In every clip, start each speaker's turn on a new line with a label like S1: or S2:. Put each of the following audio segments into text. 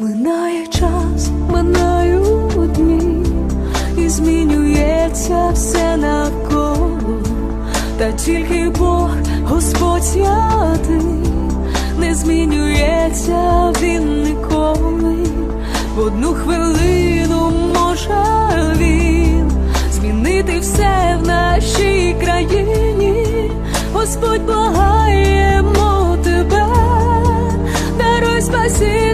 S1: Минає час, минають дні, і змінюється все навколо, та тільки Бог, Господь святий, не змінюється він ніколи. В одну хвилину може він змінити все в нашій країні. Господь благаємо тебе, даруй спасіння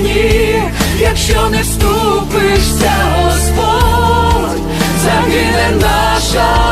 S1: країні, якщо не вступишся, Господь, загине наша.